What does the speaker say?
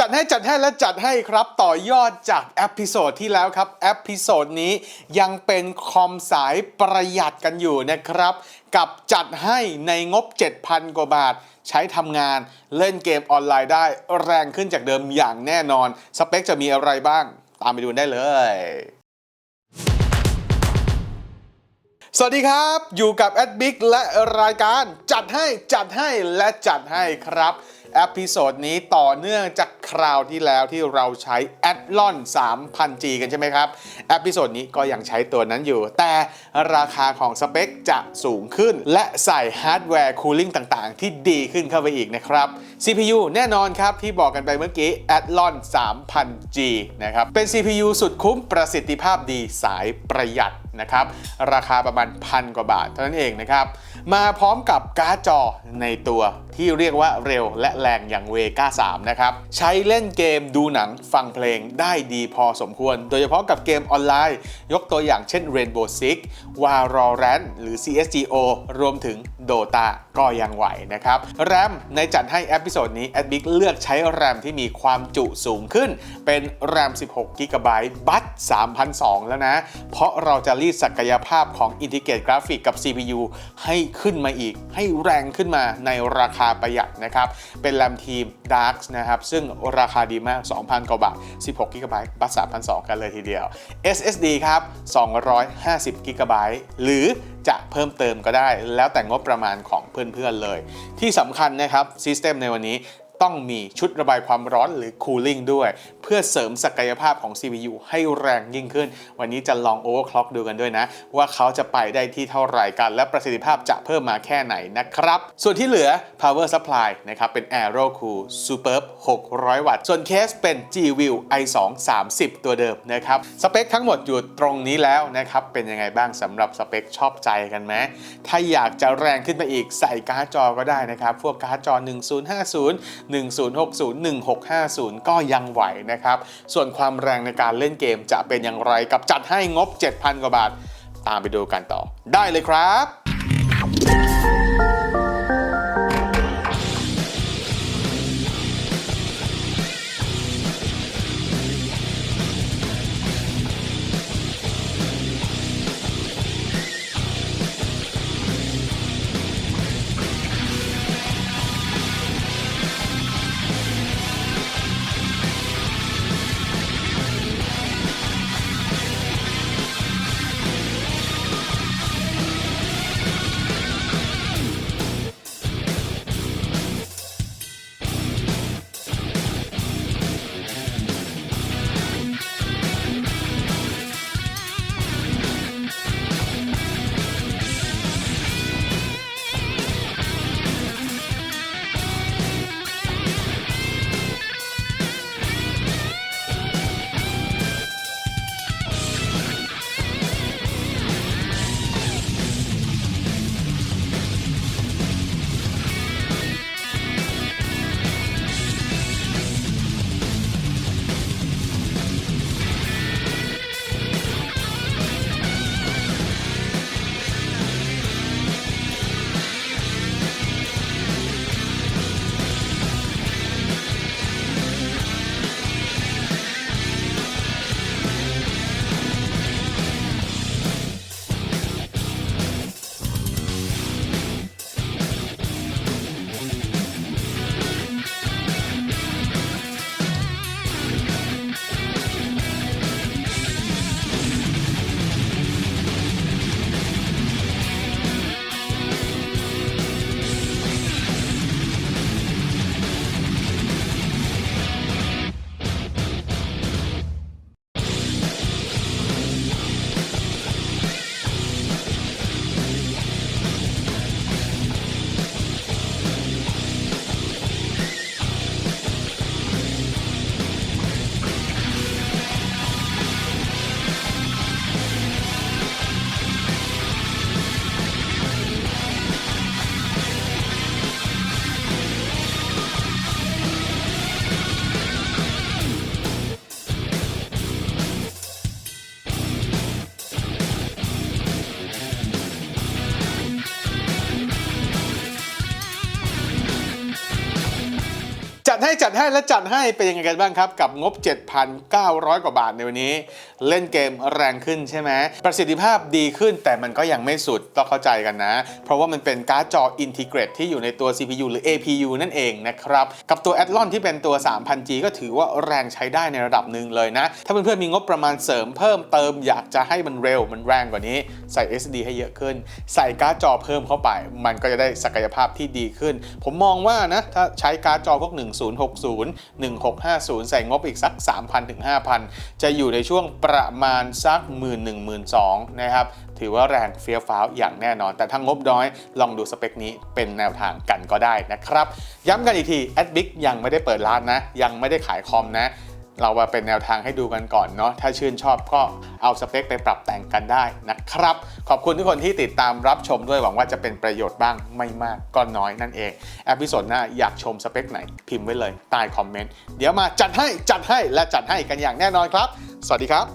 จัดให้จัดให้และจัดให้ครับต่อยอดจากเอพิโซดที่แล้วครับเอพิโซดนี้ยังเป็นคอมสายประหยัดกันอยู่นะครับ กับจัดให้ในงบ 7,000 กว่าบาท ใช้ทำงานเล่นเกมออนไลน์ได้แรงขึ้นจากเดิมอย่างแน่นอน สเปคจะมีอะไรบ้าง ตามไปดูได้เลยสวัสดีครับ อยู่กับแอดบิ๊กและรายการจัดให้จัดให้และจัดให้ครับ อพิโซดนี้ต่อเนื่องจากคราวที่แล้วที่เราใช้แอดลอน 3000G กันใช่ไหมครับเอพิโซดนี้ก็ยังใช้ตัวนั้นอยู่ แต่ราคาของสเปคจะสูงขึ้น และใส่ฮาร์ดแวร์คูลิ่งต่างๆ ที่ดีขึ้นเข้าไปอีกนะครับ CPU แน่นอนครับ ที่บอกกันไปเมื่อกี้ Athlon 3000G นะครับ เป็น CPU สุดคุ้มประสิทธิภาพดีสายประหยัดนะครับ ราคาประมาณพันกว่าบาทเท่านั้นเองนะครับ มาพร้อมกับการ์ดจอในตัว ที่เรียกว่าเร็วและแรงอย่าง Vega 3นะครับ ใช้เล่นเกมดูหนังฟังเพลงได้ดีพอสมควร โดยเฉพาะกับเกมออนไลน์ ยกตัวอย่างเช่น Rainbow Six Valorant หรือ CSGO รวมถึง Dota ก็ยังไหวนะครับ แรมในจัดให้เอพิโซดนี้ a d b i c เลือกใช้แรมที่มีความจุสูงขึ้น เป็นแรม 16 g b บัต3,002แล้วนะ เพราะเราจะรีดศักยภาพของ Integrate Graphic กับ CPU ให้ขึ้นมาอีก ให้แรงขึ้นมาในราคาประหยัดนะครับ เป็นแรมทีม Dark นะครับ ซึ่งราคาดีมาก 2,000 กว่าบาท 16 g b บัต3,002กันเลยทีเดียว SSD ครับ 250 g b หรือจะเพิ่มเติมก็ได้ แล้วแต่งบประมาณของเพื่อนๆเลย ที่สำคัญนะครับซิสเต็มในวันนี้ ต้องมีชุดระบายความร้อนหรือ cooling ด้วย เพื่อเสริมศักยภาพของ CPU ให้แรงยิ่งขึ้น วันนี้จะลอง overclock ดูกันด้วยนะ ว่าเขาจะไปได้ที่เท่าไหร่กัน และประสิทธิภาพจะเพิ่มมาแค่ไหนนะครับ ส่วนที่เหลือ power supply นะครับเป็น Aero Cool Superb 600 วัตต์ ส่วนเคสเป็น G-View i2 30 ตัวเดิมนะครับสเปคทั้งหมดอยู่ตรงนี้แล้วนะครับเป็นยังไงบ้างสำหรับสเปคชอบใจกันไหมถ้าอยากจะแรงขึ้นไปอีกใส่การ์ดจอก็ได้นะครับพวกการ์ดจอ 1050 1060 1650 ก็ยังไหวนะครับ ส่วนความแรงในการเล่นเกมจะเป็นอย่างไรกับจัดให้งบ 7,000 กว่าบาท ตามไปดูกันต่อ ได้เลยครับ ให้จัดให้และจัดให้เป็นยังไงกันบ้างครับ กับงบ 7,900 กว่าบาทในวันนี้ เล่นเกมแรงขึ้นใช่ไหมประสิทธิภาพดีขึ้นแต่มันก็ยังไม่สุดต้องเข้าใจกันนะ เพราะว่ามันเป็นการ์ดจออินทิเกรตที่อยู่ในตัว CPU หรือ APU นั่นเองนะครับ กับตัว Athlon ที่เป็นตัว 3000G ก็ถือว่าแรงใช้ได้ในระดับหนึ่งเลยนะ ถ้าเพื่อนๆมีงบประมาณเสริมเพิ่มเติมอยากจะให้มันเร็วมันแรงกว่านี้ใส่ SD ให้เยอะขึ้น ใส่การ์ดจอเพิ่มเข้าไป มันก็จะได้ศักยภาพที่ดีขึ้น ผมมองว่านะถ้าใช้การ์ดจอพวก1060 1650 ใส่งบอีกสัก 3,000ถึง5,000 จะอยู่ในช่วงประมาณสัก 1 1 2 0 0 0นะครับถือว่าแรงเฟี้ยวฟ้าวอย่างแน่นอน แต่ถ้างบน้อยลองดูสเปคนี้เป็นแนวทางกันก็ได้นะครับ ย้ำกันอีกทีแอดบิ๊กยังไม่ได้เปิดร้านนะ ยังไม่ได้ขายคอมนะ เรามาเป็นแนวทางให้ดูกันก่อนเนาะถ้าชื่นชอบก็เอาสเปคไปปรับแต่งกันได้นะครับ ขอบคุณทุกคนที่ติดตามรับชมด้วยหวังว่าจะเป็นประโยชน์บ้างไม่มากก็น้อยนั่นเองอพิโซดหน้าอยากชมสเปคไหนพิมพ์ไว้เลยใต้คอมเมนต์เดี๋ยวมาจัดให้จัดให้และจัดให้กันอย่างแน่นอนครับ สวัสดีครับ